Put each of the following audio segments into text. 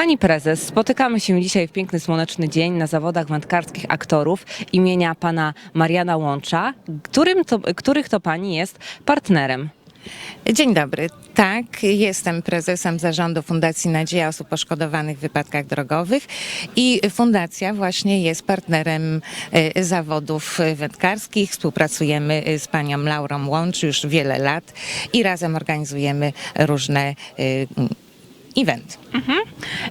Pani prezes, spotykamy się dzisiaj w piękny słoneczny dzień na zawodach wędkarskich aktorów imienia pana Mariana Łącza, którym to, których to pani jest partnerem. Dzień dobry. Tak, jestem prezesem zarządu Fundacji Nadzieja Osób Poszkodowanych w Wypadkach Drogowych i fundacja właśnie jest partnerem e, zawodów e, wędkarskich. Współpracujemy e, z panią Laurą Łącz już wiele lat i razem organizujemy różne e, m, eventy.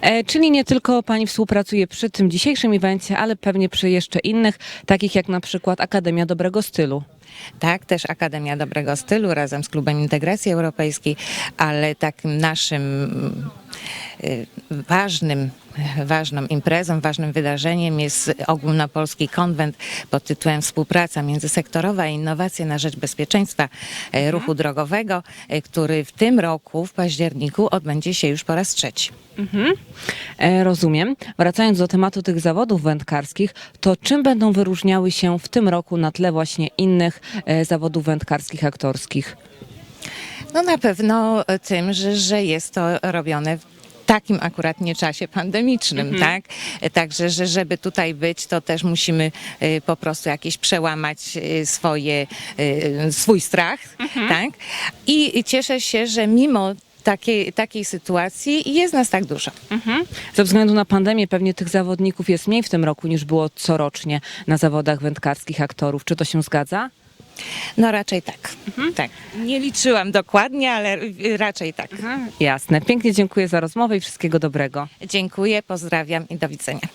E, czyli nie tylko pani współpracuje przy tym dzisiejszym evencie, ale pewnie przy jeszcze innych, takich jak na przykład Akademia Dobrego Stylu. Tak, też Akademia Dobrego Stylu razem z Klubem Integracji Europejskiej, ale takim naszym ważnym, ważną imprezą, ważnym wydarzeniem jest ogólnopolski konwent pod tytułem Współpraca międzysektorowa i innowacje na rzecz bezpieczeństwa e, ruchu drogowego, e, który w tym roku, w październiku, odbędzie się już po raz trzeci. E, rozumiem. Wracając do tematu tych zawodów wędkarskich, to czym będą wyróżniały się w tym roku na tle właśnie innych e, zawodów wędkarskich aktorskich? No na pewno tym, że, że jest to robione w takim akurat nie czasie pandemicznym, tak? Także, że żeby tutaj być, to też musimy y, po prostu jakieś przełamać y, swoje, y, swój strach, tak? I cieszę się, że mimo takiej, takiej sytuacji jest nas tak dużo. Ze względu na pandemię pewnie tych zawodników jest mniej w tym roku niż było corocznie na zawodach wędkarskich aktorów. Czy to się zgadza? No raczej tak. tak. Nie liczyłam dokładnie, ale raczej tak. Jasne. Pięknie dziękuję za rozmowę i wszystkiego dobrego. Dziękuję, pozdrawiam i do widzenia.